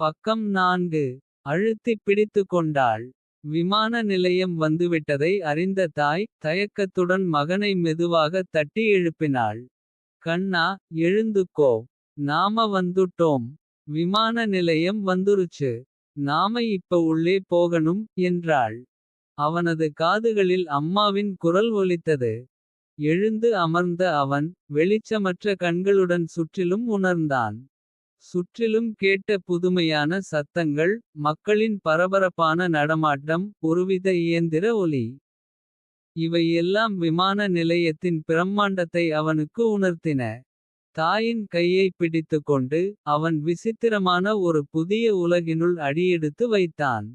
பக்கம் நான்கு அழுத்திப் பிடித்துக் கொண்டாள். விமான நிலையம் வந்துவிட்டதை அறிந்த தாய். தயக்கத்துடன் மகனை மெதுவாகத் தட்டி எழுப்பினாள். கண்ணா எழுந்துக்கோ நாம வந்துட்டோம். விமான நிலையம் வந்துருச்சு. நாம இப்ப உள்ளே போகணும் என்றாள். அவனது காதுகளில் அம்மாவின் குரல் ஒலித்தது. எழுந்து அமர்ந்த அவன் வெளிச்சமற்ற கண்களுடன் சுற்றிலும் உணர்ந்தான். சுற்றிலும் கேட்ட புதுமையான சத்தங்கள். மக்களின் பரபரப்பான நடமாட்டம் ஒருவித இயந்திர ஒலி. இவை எல்லாம் விமான நிலையத்தின் பிரம்மாண்டத்தை அவனுக்கு உணர்த்தின. தாயின் கையைப் பிடித்துக்கொண்டு அவன் விசித்திரமான ஒரு புதிய உலகினுள் அடியெடுத்து வைத்தான்.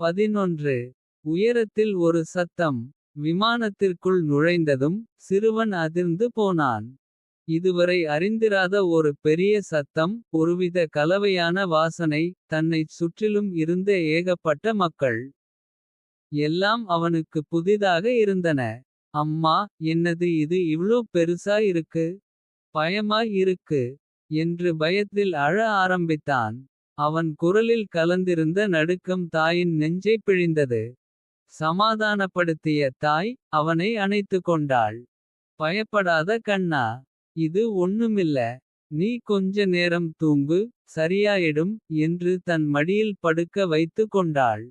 பதினொன்று உயரத்தில் ஒரு சத்தம். விமானத்திற்குள் நுழைந்ததும் சிறுவன் அதிர்ந்து போனான். இதுவரை அறிந்திராத ஒரு பெரிய சத்தம். ஒருவித கலவையான வாசனை தன்னைச் சுற்றிலும் இருந்த ஏகப்பட்ட மக்கள். எல்லாம் அவனுக்கு புதிதாக இருந்தன. அம்மா என்னது இது இவ்ளோ பெருசா இருக்கு. பயமாய் இருக்கு என்று பயத்தில் அழ ஆரம்பித்தான். அவன் குரலில் கலந்திருந்த நடுக்கம் தாயின் நெஞ்சைப் பிழிந்தது. சமாதானப்படுத்திய தாய் அவனை அணைத்துக் கொண்டாள். பயப்படாத கண்ணா இது ஒண்ணுமில்ல. நீ கொஞ்ச நேரம் தூங்கு சரியாயிடும் என்று தன் மடியில் படுக்க வைத்துக் கொண்டாள்.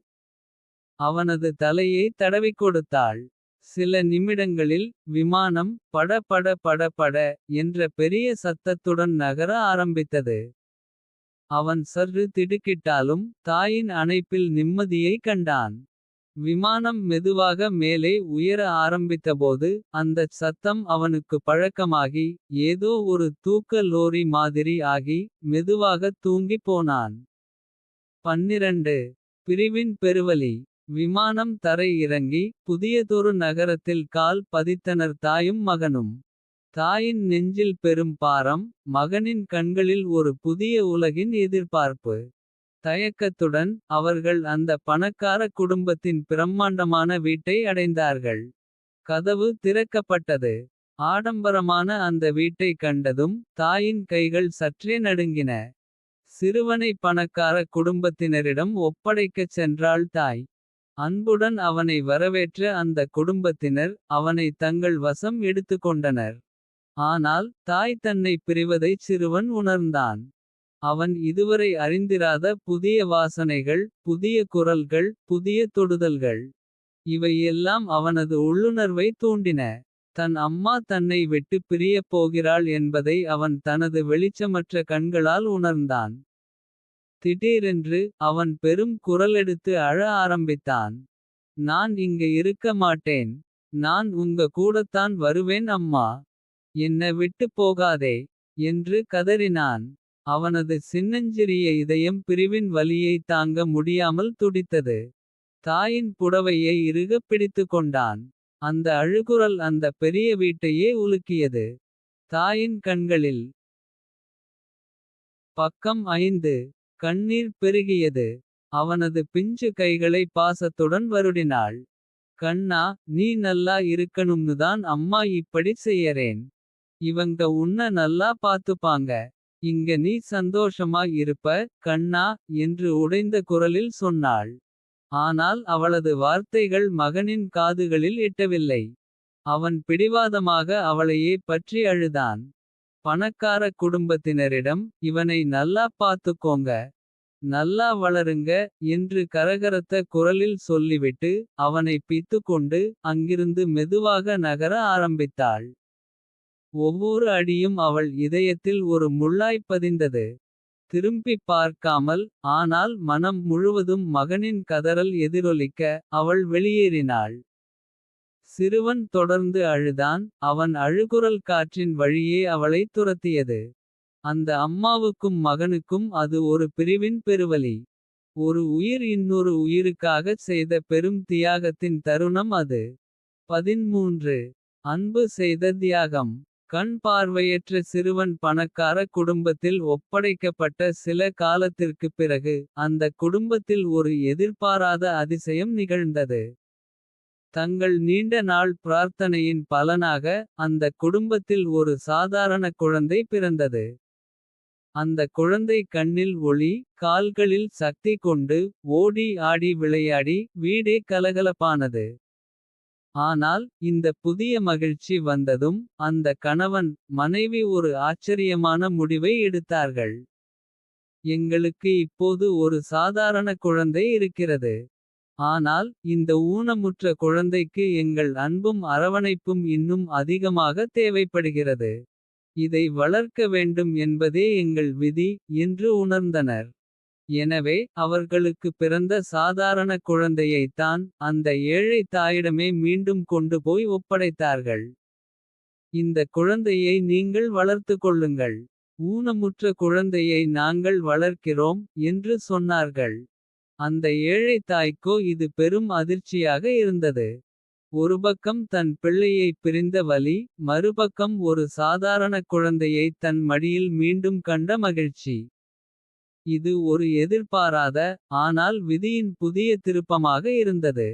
அவனது தலையை தடவிக் கொடுத்தாள். சில நிமிடங்களில் விமானம் பட பட பட பட என்ற பெரிய சத்தத்துடன் நகர ஆரம்பித்தது. அவன் சற்று திடுக்கிட்டாலும் தாயின் அணைப்பில் நிம்மதியை கண்டான். விமானம் மெதுவாக மேலே உயர ஆரம்பித்தபோது. அந்தச் சத்தம் அவனுக்கு பழக்கமாகி. ஏதோ ஒரு தூக்க லோரி மாதிரி ஆகி மெதுவாகத் தூங்கிப் போனான். பிரிவின் பெருவலி விமானம் தரை இறங்கி. புதியதொரு நகரத்தில் கால் பதித்தனர் தாயும் மகனும். தாயின் நெஞ்சில் பெரும் பாரம் மகனின் கண்களில் ஒரு புதிய உலகின் எதிர்பார்ப்பு. தயக்கத்துடன் அவர்கள் அந்த பணக்கார குடும்பத்தின் பிரம்மாண்டமான வீட்டை அடைந்தார்கள். கதவு திறக்கப்பட்டது. ஆடம்பரமான அந்த வீட்டைக் கண்டதும் தாயின் கைகள் சற்றே நடுங்கின. சிறுவனை பணக்கார குடும்பத்தினரிடம் ஒப்படைக்கச் சென்றாள் தாய். அன்புடன் அவனை வரவேற்ற அந்த குடும்பத்தினர். அவனை தங்கள் வசம் எடுத்துக்கொண்டனர். ஆனால் தாய் தன்னைப் பிரிவதைச் சிறுவன் உணர்ந்தான். அவன் இதுவரை அறிந்திராத புதிய வாசனைகள். புதிய குரல்கள் புதிய தொடுதல்கள். இவை எல்லாம் அவனது உள்ளுணர்வை தூண்டின. தன் அம்மா தன்னை விட்டுப் பிரியப் போகிறாள் என்பதை. அவன் தனது வெளிச்சமற்ற கண்களால் உணர்ந்தான். திடீரென்று அவன் பெரும் குரலெடுத்து அழ ஆரம்பித்தான். நான் இங்க இருக்க மாட்டேன். நான் உங்க கூடத்தான் வருவேன் அம்மா. என்ன விட்டுப் போகாதே. என்று கதறினான். அவனது சின்னஞ்சிறிய இதயம் பிரிவின் வலியைத் தாங்க முடியாமல் துடித்தது. தாயின் புடவையை இறுகப் பிடித்துக்கொண்டான். அந்த அழுகுரல் அந்த பெரிய வீட்டையே உலுக்கியது. தாயின் கண்களில் பக்கம் ஐந்து கண்ணீர் பெருகியது. அவனது பிஞ்சு கைகளை பாசத்துடன் வருடினாள். கண்ணா நீ நல்லா இருக்கணும்னுதான் அம்மா இப்படி செய்யறேன். இவங்க உன்ன நல்லா பாத்துப்பாங்க. இங்க நீ சந்தோஷமா இருப்ப கண்ணா என்று உடைந்த குரலில் சொன்னாள். ஆனால் அவளது வார்த்தைகள் மகனின் காதுகளில் எட்டவில்லை. அவன் பிடிவாதமாக அவளையே பற்றி அழுதான். பணக்கார குடும்பத்தினரிடம் இவனை நல்லா பார்த்துக்கோங்க நல்லா வளருங்க என்று கரகரத்த குரலில் சொல்லிவிட்டு. அவனை பித்துக்கொண்டு அங்கிருந்து மெதுவாக நகர ஆரம்பித்தாள். ஒவ்வொரு அடியும் அவள் இதயத்தில் ஒரு முள்ளாய்ப் பதிந்தது. திரும்பிப் பார்க்காமல் ஆனால் மனம் முழுவதும் மகனின் கதறல் எதிரொலிக்க. அவள் வெளியேறினாள். சிறுவன் தொடர்ந்து அழுதான் அவன் அழுகுரல் காற்றின் வழியே அவளைத் துரத்தியது. அந்த அம்மாவுக்கும் மகனுக்கும் அது ஒரு பிரிவின் பெருவலி. ஒரு உயிர் இன்னொரு உயிருக்காகச் செய்த பெரும் தியாகத்தின் தருணம் அது. பதின்மூன்று அன்பு செய்த தியாகம். கண் பார்வையற்ற சிறுவன் பணக்கார குடும்பத்தில் ஒப்படைக்கப்பட்ட சில காலத்திற்குப் பிறகு. அந்த குடும்பத்தில் ஒரு எதிர்பாராத அதிசயம் நிகழ்ந்தது. தங்கள் நீண்ட நாள் பிரார்த்தனையின் பலனாக. அந்த குடும்பத்தில் ஒரு சாதாரண குழந்தை பிறந்தது. அந்த குழந்தை கண்ணில் ஒளி கால்களில் சக்தி கொண்டு ஓடி ஆடி விளையாடி வீடே கலகலப்பானது. ஆனால் இந்த புதிய மகிழ்ச்சி வந்ததும் அந்த கணவன். மனைவி ஒரு ஆச்சரியமான முடிவை எடுத்தார்கள். எங்களுக்கு இப்போது ஒரு சாதாரண குழந்தை இருக்கிறது. ஆனால் இந்த ஊனமுற்ற குழந்தைக்கு எங்கள் அன்பும் அரவணைப்பும் இன்னும் அதிகமாக தேவைப்படுகிறது. இதை வளர்க்க வேண்டும் என்பதே எங்கள் விதி என்று உணர்ந்தனர். எனவே அவர்களுக்கு பிறந்த சாதாரண குழந்தையைத் தான். அந்த ஏழை தாயிடமே மீண்டும் கொண்டு போய் ஒப்படைத்தார்கள். இந்த குழந்தையை நீங்கள் வளர்த்துக் கொள்ளுங்கள். ஊனமுற்ற குழந்தையை நாங்கள் வளர்க்கிறோம் என்று சொன்னார்கள். அந்த ஏழை தாய்க்கோ இது பெரும் அதிர்ச்சியாக இருந்தது. ஒருபக்கம் தன் பிள்ளையைப் பிரிந்த வலி. மறுபக்கம் ஒரு சாதாரண குழந்தையை தன் மடியில் மீண்டும் கண்ட மகிழ்ச்சி. இது ஒரு எதிர்பாராத ஆனால் விதியின் புதிய திருப்பமாக இருந்தது.